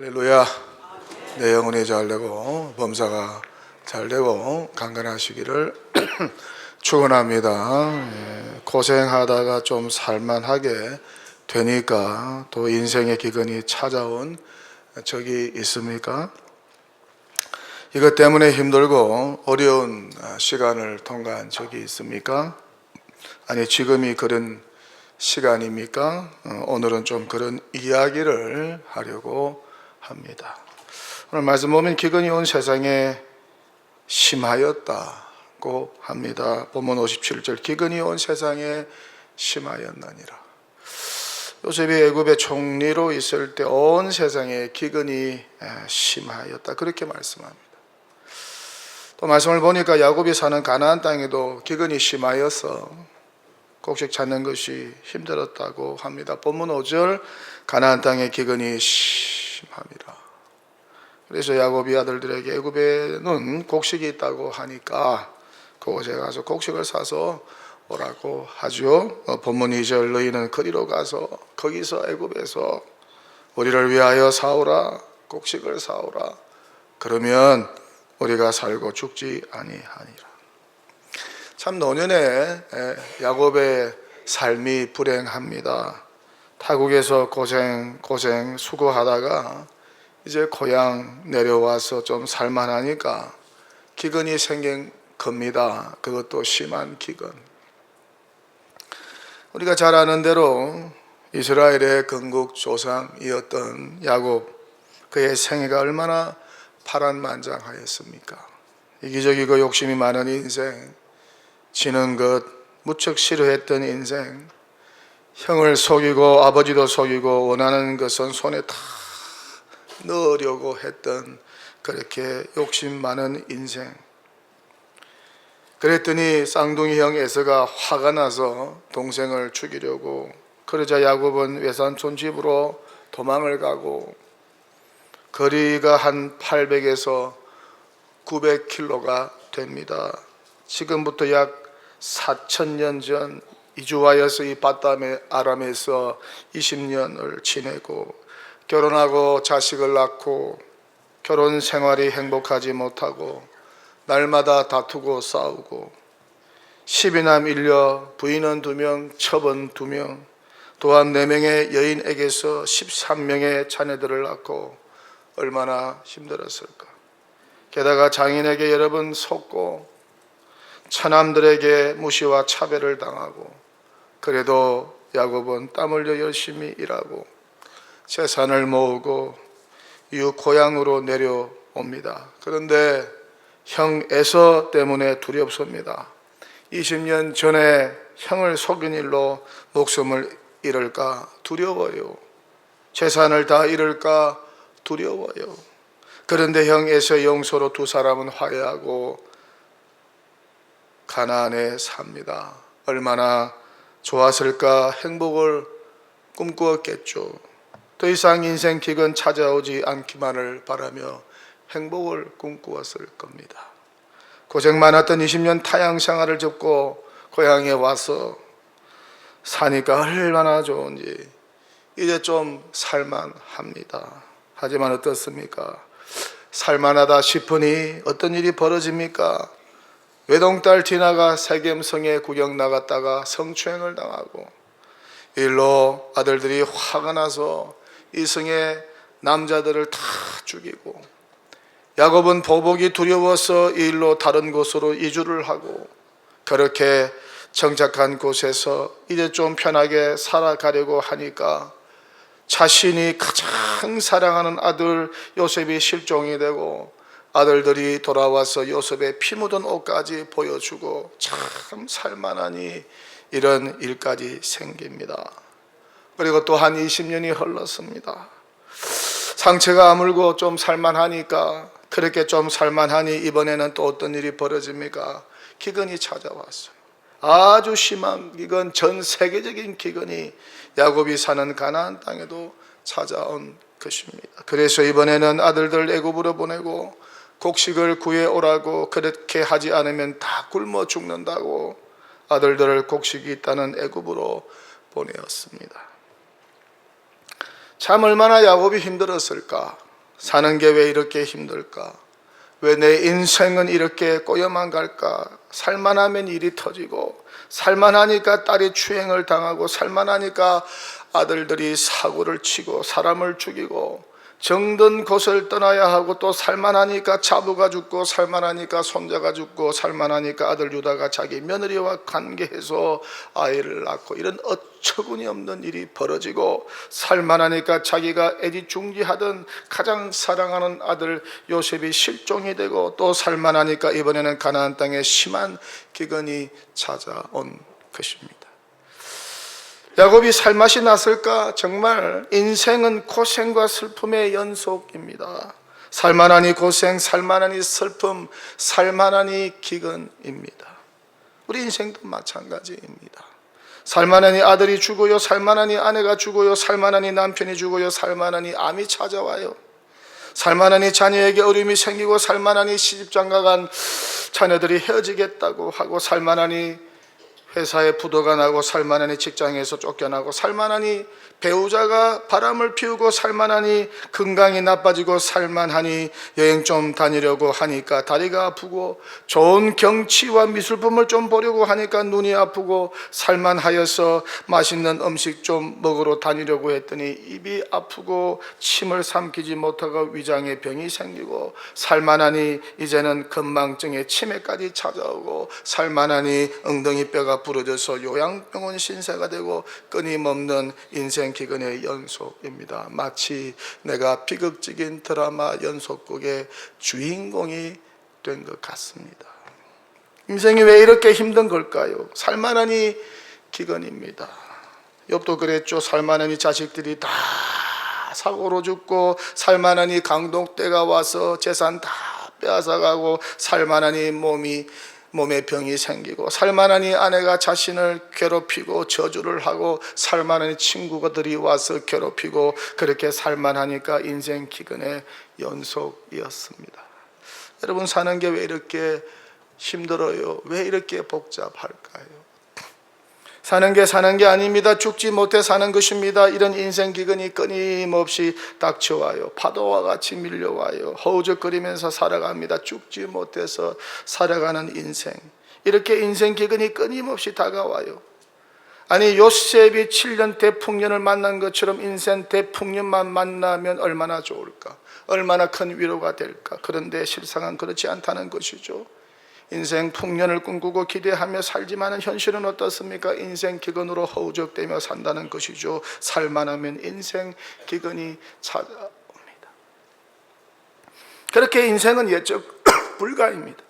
할렐루야. 내 영혼이 잘 되고 범사가 잘 되고 강건하시기를 축원합니다. 예, 고생하다가 좀 살만하게 되니까 또 인생의 기근이 찾아온 적이 있습니까? 이것 때문에 힘들고 어려운 시간을 통과한 적이 있습니까? 아니 지금이 그런 시간입니까? 어, 오늘은 좀 그런 이야기를 하려고 합니다. 오늘 말씀 보면 기근이 온 세상에 심하였다고 합니다. 본문 57절 기근이 온 세상에 심하였나니라. 요셉이 애굽의 총리로 있을 때 온 세상에 기근이 심하였다 그렇게 말씀합니다. 또 말씀을 보니까 야곱이 사는 가나안 땅에도 기근이 심하여서 곡식 찾는 것이 힘들었다고 합니다. 본문 5절 가나안 땅의 기근이 심함이라. 그래서 야곱이 아들들에게 애굽에는 곡식이 있다고 하니까 그곳에 가서 곡식을 사서 오라고 하죠. 어, 본문 2절 너희는 거리로 가서 거기서 애굽에서 우리를 위하여 사오라 곡식을 사오라 그러면 우리가 살고 죽지 아니하니라. 참 노년에 야곱의 삶이 불행합니다. 타국에서 고생 고생 수고하다가 이제 고향 내려와서 좀 살만하니까 기근이 생긴 겁니다. 그것도 심한 기근. 우리가 잘 아는 대로 이스라엘의 건국 조상이었던 야곱 그의 생애가 얼마나 파란만장하였습니까? 이기적이고 욕심이 많은 인생, 지는 것 무척 싫어했던 인생, 형을 속이고 아버지도 속이고 원하는 것은 손에 다 넣으려고 했던 그렇게 욕심 많은 인생. 그랬더니 쌍둥이 형 에서가 화가 나서 동생을 죽이려고 그러자 야곱은 외산촌 집으로 도망을 가고 거리가 한 800에서 900킬로가 됩니다. 지금부터 약 4천 년 전 이주하여서 이 바담의 아람에서 20년을 지내고 결혼하고 자식을 낳고 결혼 생활이 행복하지 못하고 날마다 다투고 싸우고 10이남 1녀 부인은 2명 처분 2명 또한 4명의 여인에게서 13명의 자녀들을 낳고 얼마나 힘들었을까. 게다가 장인에게 여러 번 속고 처남들에게 무시와 차별을 당하고 그래도 야곱은 땀 흘려 열심히 일하고 재산을 모으고 이웃 고향으로 내려옵니다. 그런데 형 에서 때문에 두렵습니다. 20년 전에 형을 속인 일로 목숨을 잃을까 두려워요. 재산을 다 잃을까 두려워요. 그런데 형 에서 용서로 두 사람은 화해하고 가나안에 삽니다. 얼마나 좋았을까 행복을 꿈꾸었겠죠. 더 이상 인생 기근 찾아오지 않기만을 바라며 행복을 꿈꾸었을 겁니다. 고생 많았던 20년 타양 생활을 접고 고향에 와서 사니까 얼마나 좋은지 이제 좀 살만합니다. 하지만 어떻습니까? 살만하다 싶으니 어떤 일이 벌어집니까? 외동딸 디나가 세겜성에 구경 나갔다가 성추행을 당하고 일로 아들들이 화가 나서 이 성의 남자들을 다 죽이고 야곱은 보복이 두려워서 이 일로 다른 곳으로 이주를 하고 그렇게 정착한 곳에서 이제 좀 편하게 살아가려고 하니까 자신이 가장 사랑하는 아들 요셉이 실종이 되고 아들들이 돌아와서 요셉의 피 묻은 옷까지 보여주고 참 살만하니 이런 일까지 생깁니다. 그리고 또 한 20년이 흘렀습니다. 상처가 아물고 좀 살만하니까 그렇게 좀 살만하니 이번에는 또 어떤 일이 벌어집니까? 기근이 찾아왔어요. 아주 심한 기근, 전 세계적인 기근이 야곱이 사는 가나안 땅에도 찾아온 것입니다. 그래서 이번에는 아들들 애굽으로 보내고 곡식을 구해 오라고 그렇게 하지 않으면 다 굶어 죽는다고 아들들을 곡식이 있다는 애굽으로 보내었습니다. 참 얼마나 야곱이 힘들었을까? 사는 게 왜 이렇게 힘들까? 왜 내 인생은 이렇게 꼬여만 갈까? 살만 하면 일이 터지고, 살만 하니까 딸이 추행을 당하고, 살만 하니까 아들들이 사고를 치고, 사람을 죽이고, 정든 곳을 떠나야 하고, 또 살만하니까 자부가 죽고, 살만하니까 손자가 죽고, 살만하니까 아들 유다가 자기 며느리와 관계해서 아이를 낳고, 이런 어처구니 없는 일이 벌어지고, 살만하니까 자기가 애지중지하던 가장 사랑하는 아들 요셉이 실종이 되고, 또 살만하니까 이번에는 가나안 땅에 심한 기근이 찾아온 것입니다. 야곱이 살맛이 났을까? 정말 인생은 고생과 슬픔의 연속입니다. 살만하니 고생, 살만하니 슬픔, 살만하니 기근입니다. 우리 인생도 마찬가지입니다. 살만하니 아들이 죽어요, 살만하니 아내가 죽어요, 살만하니 남편이 죽어요, 살만하니 암이 찾아와요. 살만하니 자녀에게 어려움이 생기고 살만하니 시집장가 간 자녀들이 헤어지겠다고 하고 살만하니 회사에 부도가 나고 살만하니 직장에서 쫓겨나고 살만하니 배우자가 바람을 피우고 살만하니 건강이 나빠지고 살만하니 여행 좀 다니려고 하니까 다리가 아프고 좋은 경치와 미술품을 좀 보려고 하니까 눈이 아프고 살만하여서 맛있는 음식 좀 먹으러 다니려고 했더니 입이 아프고 침을 삼키지 못하고 위장에 병이 생기고 살만하니 이제는 건망증에 치매까지 찾아오고 살만하니 엉덩이 뼈가 부러져서 요양병원 신세가 되고 끊임없는 인생 기근의 연속입니다. 마치 내가 비극적인 드라마 연속극의 주인공이 된 것 같습니다. 인생이 왜 이렇게 힘든 걸까요? 살만하니 기근입니다. 욥도 그랬죠. 살만하니 자식들이 다 사고로 죽고 살만하니 강동때가 와서 재산 다 빼앗아가고 살만하니 몸이 몸에 병이 생기고 살만하니 아내가 자신을 괴롭히고 저주를 하고 살만하니 친구들이 와서 괴롭히고 그렇게 살만하니까 인생 기근의 연속이었습니다. 여러분 사는 게 왜 이렇게 힘들어요? 왜 이렇게 복잡할까요? 사는 게 사는 게 아닙니다. 죽지 못해 사는 것입니다. 이런 인생 기근이 끊임없이 닥쳐와요. 파도와 같이 밀려와요. 허우적거리면서 살아갑니다. 죽지 못해서 살아가는 인생. 이렇게 인생 기근이 끊임없이 다가와요. 아니 요셉이 7년 대풍년을 만난 것처럼 인생 대풍년만 만나면 얼마나 좋을까? 얼마나 큰 위로가 될까? 그런데 실상은 그렇지 않다는 것이죠. 인생 풍년을 꿈꾸고 기대하며 살지만은 현실은 어떻습니까? 인생 기근으로 허우적대며 산다는 것이죠. 살만하면 인생 기근이 찾아옵니다. 그렇게 인생은 예측 불가입니다.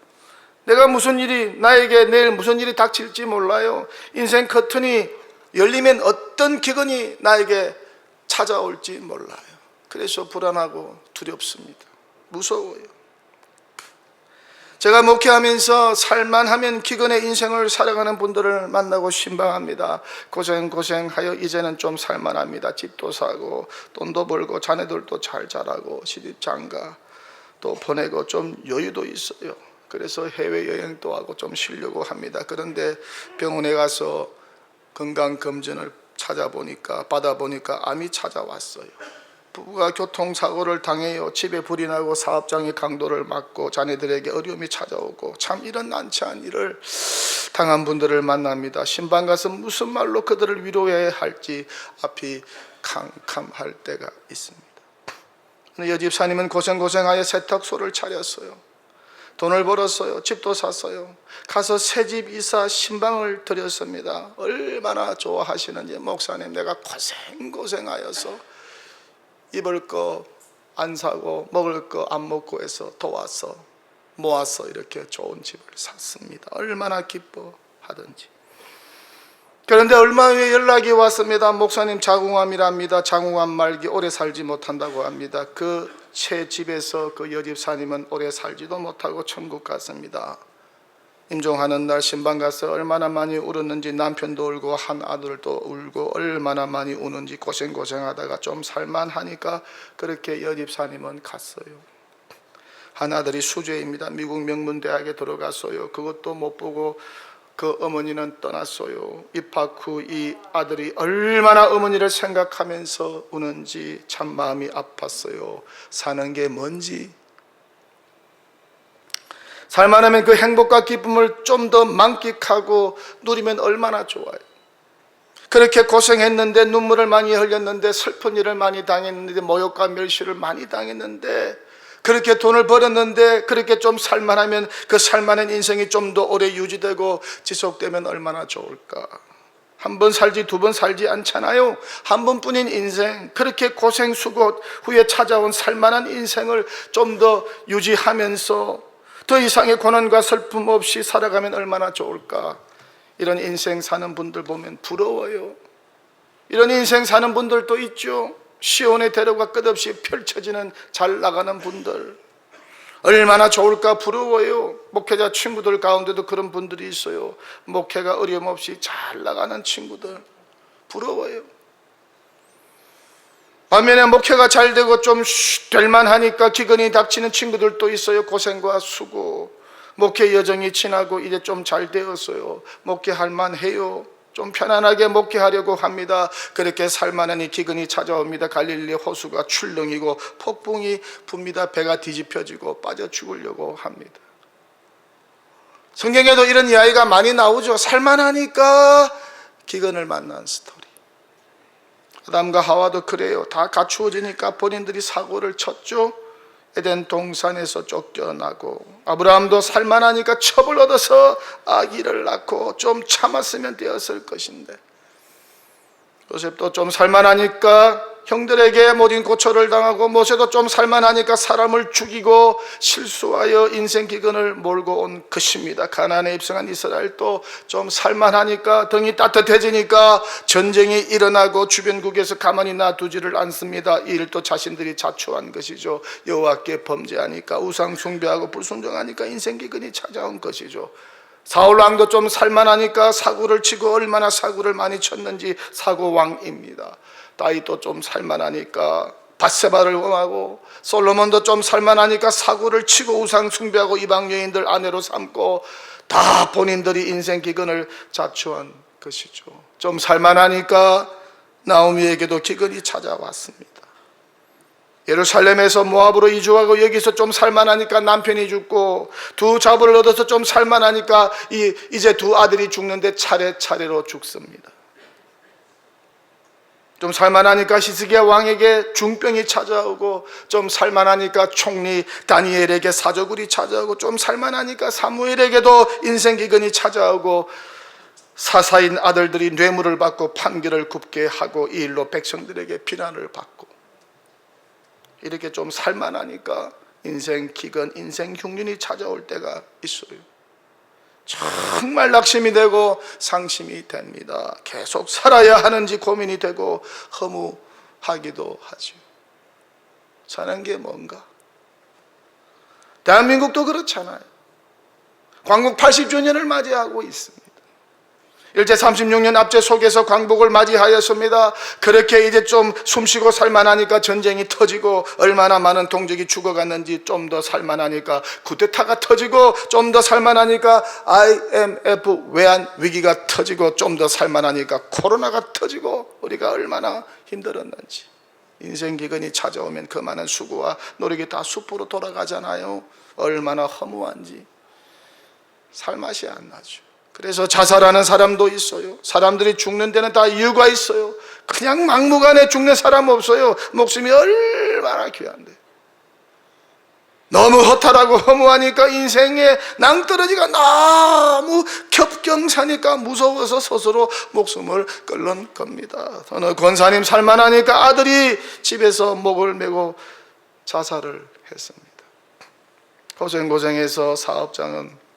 내가 무슨 일이 나에게 내일 무슨 일이 닥칠지 몰라요. 인생 커튼이 열리면 어떤 기근이 나에게 찾아올지 몰라요. 그래서 불안하고 두렵습니다. 무서워요. 제가 목회하면서 살만하면 기근의 인생을 살아가는 분들을 만나고 신방합니다. 고생 고생하여 이제는 좀 살만합니다. 집도 사고 돈도 벌고 자녀들도 잘 자라고 시집 장가 또 보내고 좀 여유도 있어요. 그래서 해외 여행도 하고 좀 쉬려고 합니다. 그런데 병원에 가서 건강 검진을 찾아보니까 받아보니까 암이 찾아왔어요. 부부가 교통사고를 당해요. 집에 불이 나고 사업장이 강도를 맞고 자녀들에게 어려움이 찾아오고 참 이런 난처한 일을 당한 분들을 만납니다. 신방 가서 무슨 말로 그들을 위로해야 할지 앞이 캄캄할 때가 있습니다. 여집사님은 고생고생하여 세탁소를 차렸어요. 돈을 벌었어요. 집도 샀어요. 가서 새집 이사 신방을 드렸습니다. 얼마나 좋아하시는지 목사님 내가 고생고생하여서 입을 거 안 사고 먹을 거 안 먹고 해서 도와서 모아서 이렇게 좋은 집을 샀습니다. 얼마나 기뻐하든지. 그런데 얼마 후에 연락이 왔습니다. 목사님 자궁암이랍니다. 자궁암 말기 오래 살지 못한다고 합니다. 그새 집에서 그 여집사님은 오래 살지도 못하고 천국 갔습니다. 임종하는 날 신방 가서 얼마나 많이 울었는지 남편도 울고 한 아들도 울고 얼마나 많이 우는지 고생고생하다가 좀 살만하니까 그렇게 여집사님은 갔어요. 한 아들이 수재입니다. 미국 명문대학에 들어갔어요. 그것도 못 보고 그 어머니는 떠났어요. 입학 후 이 아들이 얼마나 어머니를 생각하면서 우는지 참 마음이 아팠어요. 사는 게 뭔지. 살만하면 그 행복과 기쁨을 좀 더 만끽하고 누리면 얼마나 좋아요. 그렇게 고생했는데 눈물을 많이 흘렸는데 슬픈 일을 많이 당했는데 모욕과 멸시를 많이 당했는데 그렇게 돈을 벌었는데 그렇게 좀 살만하면 그 살만한 인생이 좀 더 오래 유지되고 지속되면 얼마나 좋을까. 한 번 살지 두 번 살지 않잖아요. 한 번뿐인 인생 그렇게 고생 수고 후에 찾아온 살만한 인생을 좀 더 유지하면서 더 이상의 고난과 슬픔 없이 살아가면 얼마나 좋을까. 이런 인생 사는 분들 보면 부러워요. 이런 인생 사는 분들도 있죠. 시온의 대로가 끝없이 펼쳐지는 잘 나가는 분들. 얼마나 좋을까 부러워요. 목회자 친구들 가운데도 그런 분들이 있어요. 목회가 어려움 없이 잘 나가는 친구들. 부러워요. 반면에 목회가 잘 되고 좀 될만 하니까 기근이 닥치는 친구들도 있어요. 고생과 수고. 목회 여정이 지나고 이제 좀 잘 되었어요. 목회할 만해요. 좀 편안하게 목회하려고 합니다. 그렇게 살만하니 기근이 찾아옵니다. 갈릴리 호수가 출렁이고 폭풍이 붑니다. 배가 뒤집혀지고 빠져 죽으려고 합니다. 성경에도 이런 이야기가 많이 나오죠. 살만하니까 기근을 만난 스토리. 아담과 하와도 그래요. 다 갖추어지니까 본인들이 사고를 쳤죠. 에덴 동산에서 쫓겨나고 아브라함도 살만하니까 첩을 얻어서 아기를 낳고 좀 참았으면 되었을 것인데 요셉도 좀 살만하니까 형들에게 모진 고초를 당하고 모세도 좀 살만하니까 사람을 죽이고 실수하여 인생 기근을 몰고 온 것입니다. 가나안에 입성한 이스라엘도 좀 살만하니까 등이 따뜻해지니까 전쟁이 일어나고 주변국에서 가만히 놔두지를 않습니다. 이 일도 자신들이 자초한 것이죠. 여호와께 범죄하니까 우상 숭배하고 불순종하니까 인생 기근이 찾아온 것이죠. 사울 왕도 좀 살만하니까 사고를 치고 얼마나 사고를 많이 쳤는지 사고 왕입니다. 다윗도 좀 살만하니까 바세바를 원하고 솔로몬도 좀 살만하니까 사고를 치고 우상 숭배하고 이방 여인들 아내로 삼고 다 본인들이 인생 기근을 자초한 것이죠. 좀 살만하니까 나오미에게도 기근이 찾아왔습니다. 예루살렘에서 모압으로 이주하고 여기서 좀 살만하니까 남편이 죽고 두 자부를 얻어서 좀 살만하니까 이, 이제 두 아들이 죽는데 차례차례로 죽습니다. 좀 살만하니까 히스기야 왕에게 중병이 찾아오고 좀 살만하니까 총리 다니엘에게 사저굴이 찾아오고 좀 살만하니까 사무엘에게도 인생 기근이 찾아오고 사사인 아들들이 뇌물을 받고 판결을 굽게 하고 이 일로 백성들에게 비난을 받고 이렇게 좀 살만하니까 인생 기근, 인생 흉년이 찾아올 때가 있어요. 정말 낙심이 되고 상심이 됩니다. 계속 살아야 하는지 고민이 되고 허무하기도 하죠. 사는 게 뭔가? 대한민국도 그렇잖아요. 광국 80주년을 맞이하고 있습니다. 일제 36년 압제 속에서 광복을 맞이하였습니다. 그렇게 이제 좀 숨쉬고 살만하니까 전쟁이 터지고 얼마나 많은 동족이 죽어갔는지 좀 더 살만하니까 쿠데타가 터지고 좀 더 살만하니까 IMF 외환 위기가 터지고 좀 더 살만하니까 코로나가 터지고 우리가 얼마나 힘들었는지 인생 기근이 찾아오면 그 많은 수고와 노력이 다 숲으로 돌아가잖아요. 얼마나 허무한지 살맛이 안 나죠. 그래서 자살하는 사람도 있어요. 사람들이 죽는 데는 다 이유가 있어요. 그냥 막무가내 죽는 사람 없어요. 목숨이 얼마나 귀한데. 너무 허탈하고 허무하니까 인생에 낭떠러지가 너무 겹경사니까 무서워서 스스로 목숨을 끊는 겁니다. 어느 권사님 살만하니까 아들이 집에서 목을 메고 자살을 했습니다. 고생고생해서 사업장은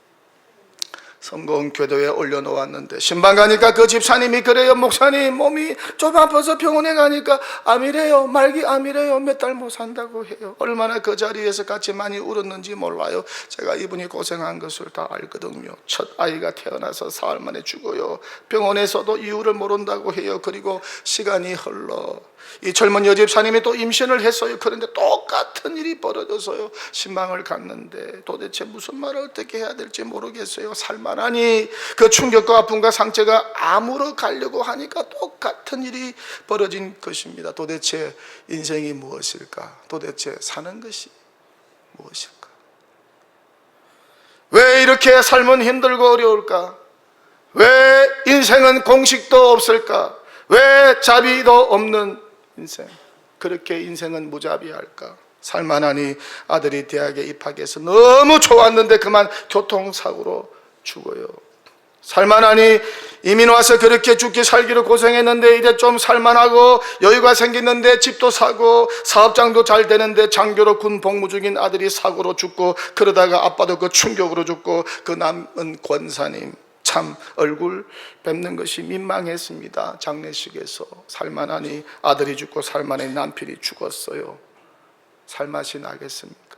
성공 교도에 올려놓았는데. 신방 가니까 그 집사님이 그래요. 목사님 몸이 좀 아파서 병원에 가니까 암이래요. 말기 암이래요. 몇 달 못 산다고 해요. 얼마나 그 자리에서 같이 많이 울었는지 몰라요. 제가 이분이 고생한 것을 다 알거든요. 첫 아이가 태어나서 사흘 만에 죽어요. 병원에서도 이유를 모른다고 해요. 그리고 시간이 흘러 이 젊은 여집사님이 또 임신을 했어요 그런데 똑같은 일이 벌어져서요 신방을 갔는데 도대체 무슨 말을 어떻게 해야 될지 모르겠어요 살만 살만하니 그 충격과 아픔과 상처가 아무러 가려고 하니까 똑같은 일이 벌어진 것입니다. 도대체 인생이 무엇일까? 도대체 사는 것이 무엇일까? 왜 이렇게 삶은 힘들고 어려울까? 왜 인생은 공식도 없을까? 왜 자비도 없는 인생? 그렇게 인생은 무자비할까? 살만하니 아들이 대학에 입학해서 너무 좋았는데 그만 교통사고로 죽어요. 살만하니 이민 와서 그렇게 죽기 살기로 고생했는데 이제 좀 살만하고 여유가 생겼는데 집도 사고 사업장도 잘 되는데 장교로 군 복무 중인 아들이 사고로 죽고 그러다가 아빠도 그 충격으로 죽고 그 남은 권사님 참 얼굴 뵙는 것이 민망했습니다. 장례식에서 살만하니 아들이 죽고 살만하니 남편이 죽었어요. 살맛이 나겠습니까?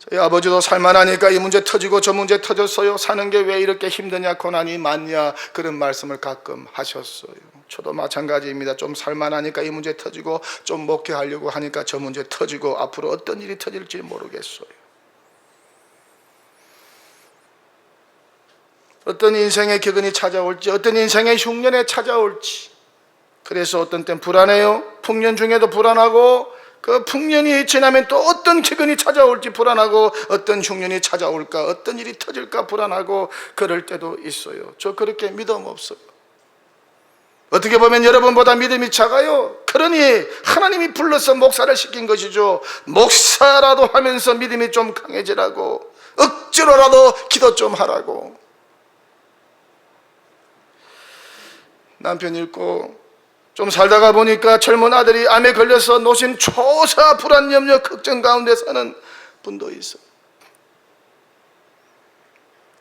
저희 아버지도 살만하니까 이 문제 터지고 저 문제 터졌어요. 사는 게 왜 이렇게 힘드냐, 고난이 많냐 그런 말씀을 가끔 하셨어요. 저도 마찬가지입니다. 좀 살만하니까 이 문제 터지고 좀 목회하려고 하니까 저 문제 터지고 앞으로 어떤 일이 터질지 모르겠어요. 어떤 인생의 기근이 찾아올지, 어떤 인생의 흉년에 찾아올지. 그래서 어떤 땐 불안해요. 풍년 중에도 불안하고 그 풍년이 지나면 또 어떤 기근이 찾아올지 불안하고 어떤 흉년이 찾아올까 어떤 일이 터질까 불안하고 그럴 때도 있어요. 저 그렇게 믿음 없어요. 어떻게 보면 여러분보다 믿음이 작아요. 그러니 하나님이 불러서 목사를 시킨 것이죠. 목사라도 하면서 믿음이 좀 강해지라고 억지로라도 기도 좀 하라고. 남편 읽고 좀 살다가 보니까 젊은 아들이 암에 걸려서 노심 초사 불안 염려 걱정 가운데 사는 분도 있어.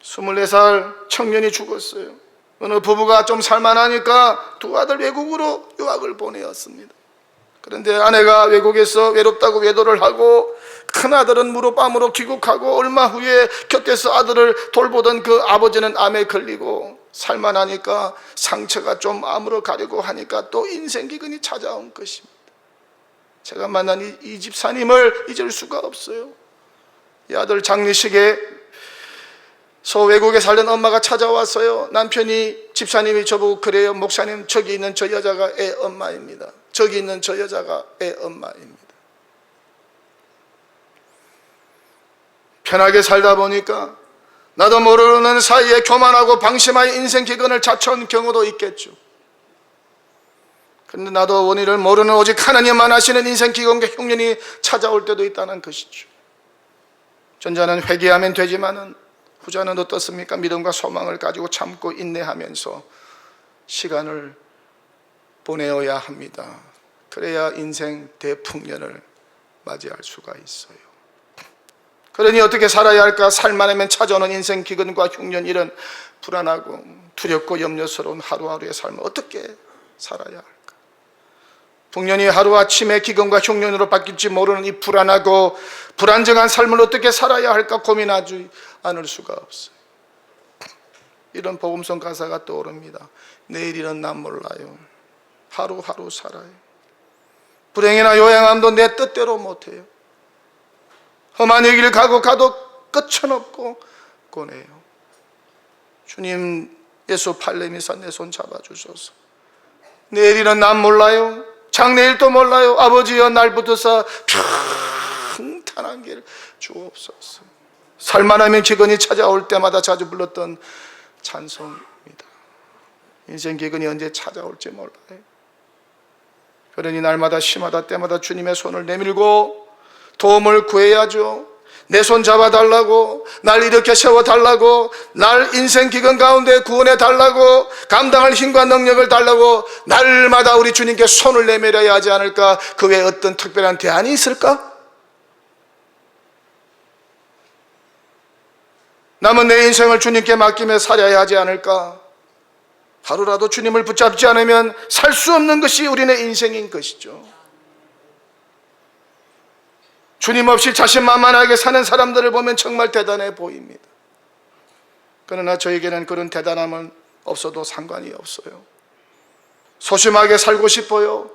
24살 청년이 죽었어요. 어느 부부가 좀 살만하니까 두 아들 외국으로 유학을 보내었습니다. 그런데 아내가 외국에서 외롭다고 외도를 하고 큰 아들은 무릎 암으로 귀국하고 얼마 후에 곁에서 아들을 돌보던 그 아버지는 암에 걸리고 살만하니까 상처가 좀 아물어 가려고 하니까 또 인생 기근이 찾아온 것입니다. 제가 만난 이, 이 집사님을 잊을 수가 없어요. 이 아들 장례식에 서 외국에 살던 엄마가 찾아왔어요. 남편이 집사님이 저보고 그래요. 목사님 저기 있는 저 여자가 애 엄마입니다. 저기 있는 저 여자가 애 엄마입니다. 편하게 살다 보니까 나도 모르는 사이에 교만하고 방심하여 인생 기근을 자처한 경우도 있겠죠. 그런데 나도 원인을 모르는 오직 하나님만 아시는 인생 기근과 흉년이 찾아올 때도 있다는 것이죠. 전자는 회개하면 되지만은 후자는 어떻습니까? 믿음과 소망을 가지고 참고 인내하면서 시간을 보내어야 합니다. 그래야 인생 대풍년을 맞이할 수가 있어요. 그러니 어떻게 살아야 할까? 살만하면 찾아오는 인생 기근과 흉년 이런 불안하고 두렵고 염려스러운 하루하루의 삶을 어떻게 살아야 할까? 풍년이 하루아침에 기근과 흉년으로 바뀔지 모르는 이 불안하고 불안정한 삶을 어떻게 살아야 할까 고민하지 않을 수가 없어요. 이런 복음성 가사가 떠오릅니다. 내일이는 난 몰라요. 하루하루 살아요. 불행이나 요양함도 내 뜻대로 못해요. 험한 얘기를 가고 가도 끝은 없고 고네요. 주님 예수 팔레미사 내 손 잡아주소서. 내일이는 난 몰라요. 장래일도 몰라요. 아버지여 날 붙어서 평탄한 길 주옵소서. 살만하면 기근이 찾아올 때마다 자주 불렀던 찬송입니다. 인생 기근이 언제 찾아올지 몰라요. 그러니 날마다 심하다 때마다 주님의 손을 내밀고 도움을 구해야죠. 내 손 잡아달라고, 날 이렇게 세워달라고, 날 인생 기근 가운데 구원해 달라고, 감당할 힘과 능력을 달라고, 날마다 우리 주님께 손을 내밀어야 하지 않을까? 그 외에 어떤 특별한 대안이 있을까? 남은 내 인생을 주님께 맡기며 살아야 하지 않을까? 하루라도 주님을 붙잡지 않으면 살 수 없는 것이 우리네 인생인 것이죠. 주님 없이 자신만만하게 사는 사람들을 보면 정말 대단해 보입니다. 그러나 저에게는 그런 대단함은 없어도 상관이 없어요. 소심하게 살고 싶어요.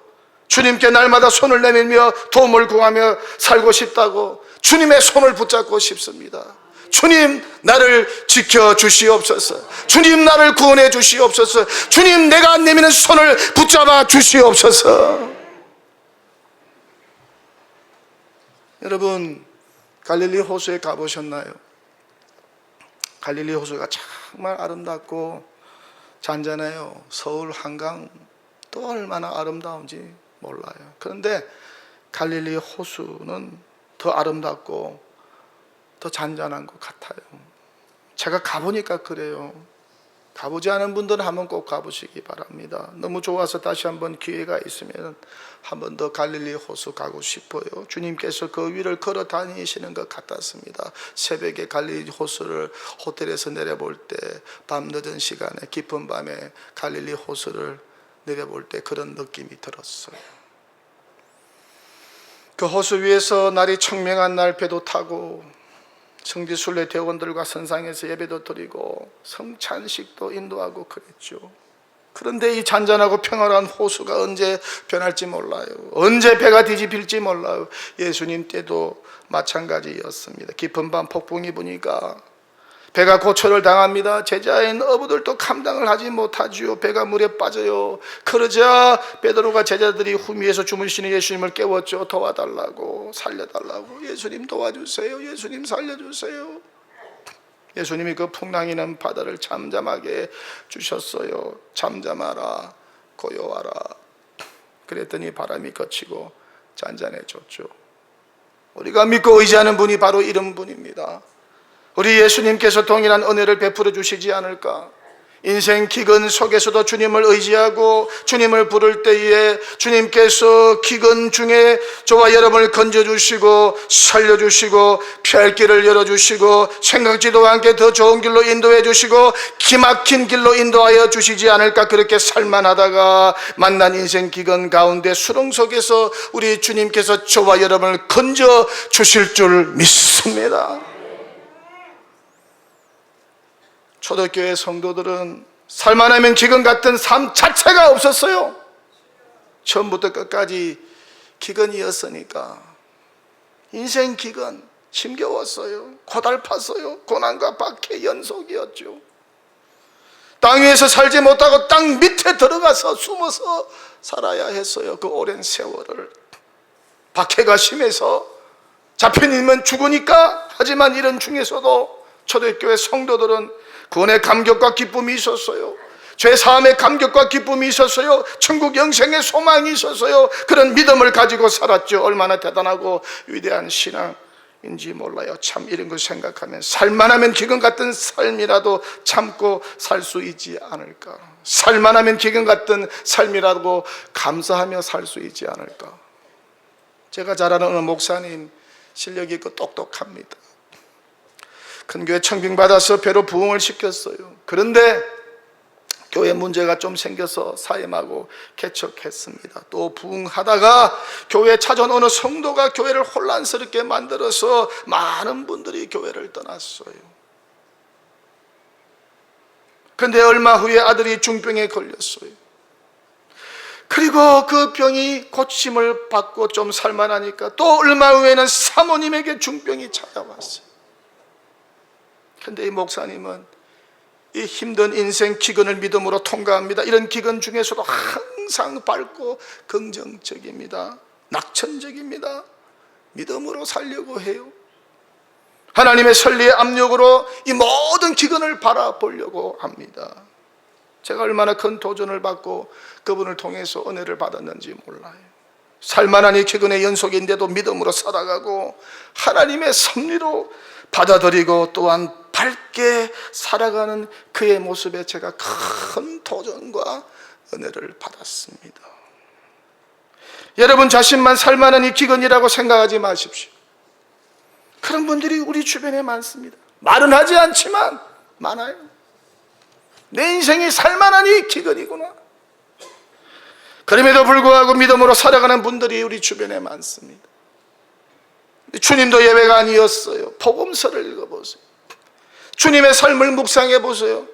주님께 날마다 손을 내밀며 도움을 구하며 살고 싶다고 주님의 손을 붙잡고 싶습니다. 주님 나를 지켜 주시옵소서. 주님 나를 구원해 주시옵소서. 주님 내가 안 내미는 손을 붙잡아 주시옵소서. 여러분 갈릴리 호수에 가보셨나요? 갈릴리 호수가 정말 아름답고 잔잔해요. 서울 한강 또 얼마나 아름다운지 몰라요. 그런데 갈릴리 호수는 더 아름답고 더 잔잔한 것 같아요. 제가 가보니까 그래요. 가보지 않은 분들은 한번 꼭 가보시기 바랍니다. 너무 좋아서 다시 한번 기회가 있으면 한 번 더 갈릴리 호수 가고 싶어요. 주님께서 그 위를 걸어 다니시는 것 같았습니다. 새벽에 갈릴리 호수를 호텔에서 내려볼 때 밤 늦은 시간에 깊은 밤에 갈릴리 호수를 내려볼 때 그런 느낌이 들었어요. 그 호수 위에서 날이 청명한 날 배도 타고 성지순례 대원들과 선상에서 예배도 드리고 성찬식도 인도하고 그랬죠. 그런데 이 잔잔하고 평화로운 호수가 언제 변할지 몰라요. 언제 배가 뒤집힐지 몰라요. 예수님 때도 마찬가지였습니다. 깊은 밤 폭풍이 부니까 배가 고초를 당합니다. 제자인 어부들도 감당을 하지 못하지요. 배가 물에 빠져요. 그러자 베드로가 제자들이 후미에서 주무시는 예수님을 깨웠죠. 도와달라고 살려달라고 예수님 도와주세요. 예수님 살려주세요. 예수님이 그 풍랑이는 바다를 잠잠하게 주셨어요. 잠잠하라, 고요하라. 그랬더니 바람이 거치고 잔잔해졌죠. 우리가 믿고 의지하는 분이 바로 이런 분입니다. 우리 예수님께서 동일한 은혜를 베풀어 주시지 않을까? 인생 기근 속에서도 주님을 의지하고 주님을 부를 때에 주님께서 기근 중에 저와 여러분을 건져주시고 살려주시고 피할 길을 열어주시고 생각지도 않게 더 좋은 길로 인도해 주시고 기막힌 길로 인도하여 주시지 않을까 그렇게 살만하다가 만난 인생 기근 가운데 수렁 속에서 우리 주님께서 저와 여러분을 건져 주실 줄 믿습니다. 초대교회 성도들은 살만하면 기근 같은 삶 자체가 없었어요. 처음부터 끝까지 기근이었으니까 인생 기근 힘겨웠어요. 고달팠어요. 고난과 박해 연속이었죠. 땅 위에서 살지 못하고 땅 밑에 들어가서 숨어서 살아야 했어요. 그 오랜 세월을 박해가 심해서 잡혀있면 죽으니까 하지만 이런 중에서도 초대교회 성도들은 구원의 감격과 기쁨이 있었어요. 죄 사함의 감격과 기쁨이 있었어요. 천국 영생의 소망이 있었어요. 그런 믿음을 가지고 살았죠. 얼마나 대단하고 위대한 신앙인지 몰라요. 참 이런 걸 생각하면 살만하면 기근 같은 삶이라도 참고 살 수 있지 않을까. 살만하면 기근 같은 삶이라도 감사하며 살 수 있지 않을까. 제가 잘 아는 목사님 실력이 있고 똑똑합니다. 큰 교회 청빙받아서 배로 부흥을 시켰어요. 그런데 교회 문제가 좀 생겨서 사임하고 개척했습니다. 또 부흥하다가 교회에 찾아온 어느 성도가 교회를 혼란스럽게 만들어서 많은 분들이 교회를 떠났어요. 그런데 얼마 후에 아들이 중병에 걸렸어요. 그리고 그 병이 고침을 받고 좀 살만하니까 또 얼마 후에는 사모님에게 중병이 찾아왔어요. 근데 이 목사님은 이 힘든 인생 기근을 믿음으로 통과합니다. 이런 기근 중에서도 항상 밝고 긍정적입니다. 낙천적입니다. 믿음으로 살려고 해요. 하나님의 설리의 압력으로 이 모든 기근을 바라보려고 합니다. 제가 얼마나 큰 도전을 받고 그분을 통해서 은혜를 받았는지 몰라요. 살만한 이 기근의 연속인데도 믿음으로 살아가고 하나님의 섭리로 받아들이고 또한 밝게 살아가는 그의 모습에 제가 큰 도전과 은혜를 받았습니다. 여러분 자신만 살만한 이 기근이라고 생각하지 마십시오. 그런 분들이 우리 주변에 많습니다. 말은 하지 않지만 많아요. 내 인생이 살만한 이 기근이구나. 그럼에도 불구하고 믿음으로 살아가는 분들이 우리 주변에 많습니다. 주님도 예외가 아니었어요. 복음서를 읽어보세요. 주님의 삶을 묵상해 보세요.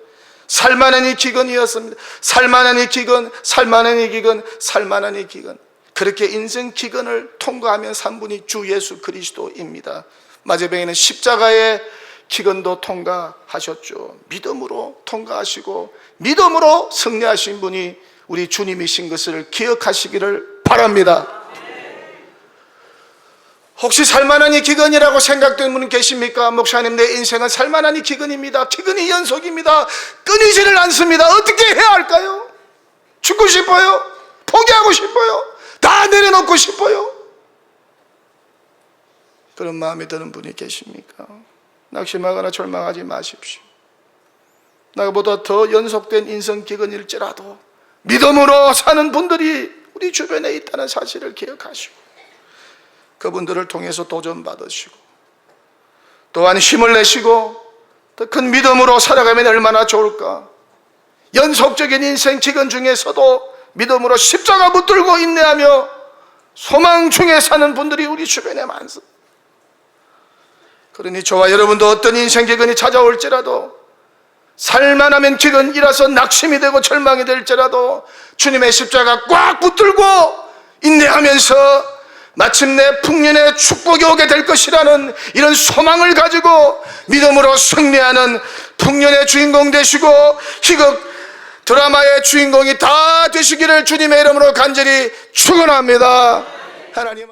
살만한 이 기근이었습니다. 살만한 이 기근, 살만한 이 기근, 살만한 이 기근. 그렇게 인생 기근을 통과하면 산 분이 주 예수 그리스도입니다. 마제병에는 십자가의 기근도 통과하셨죠. 믿음으로 통과하시고 믿음으로 승리하신 분이 우리 주님이신 것을 기억하시기를 바랍니다. 혹시 살만하니 기근이라고 생각되는 분 계십니까? 목사님, 내 인생은 살만하니 기근입니다. 기근이 연속입니다. 끊이지를 않습니다. 어떻게 해야 할까요? 죽고 싶어요? 포기하고 싶어요? 다 내려놓고 싶어요? 그런 마음이 드는 분이 계십니까? 낙심하거나 절망하지 마십시오. 나보다 더 연속된 인성 기근일지라도 믿음으로 사는 분들이 우리 주변에 있다는 사실을 기억하시고 그분들을 통해서 도전 받으시고 또한 힘을 내시고 더 큰 믿음으로 살아가면 얼마나 좋을까? 연속적인 인생 기근 중에서도 믿음으로 십자가 붙들고 인내하며 소망 중에 사는 분들이 우리 주변에 많습니다. 그러니 저와 여러분도 어떤 인생 기근이 찾아올지라도 살만하면 기근이라서 낙심이 되고 절망이 될지라도 주님의 십자가 꽉 붙들고 인내하면서 마침내 풍년의 축복이 오게 될 것이라는 이런 소망을 가지고 믿음으로 승리하는 풍년의 주인공 되시고 희극 드라마의 주인공이 다 되시기를 주님의 이름으로 간절히 축원합니다. 하나님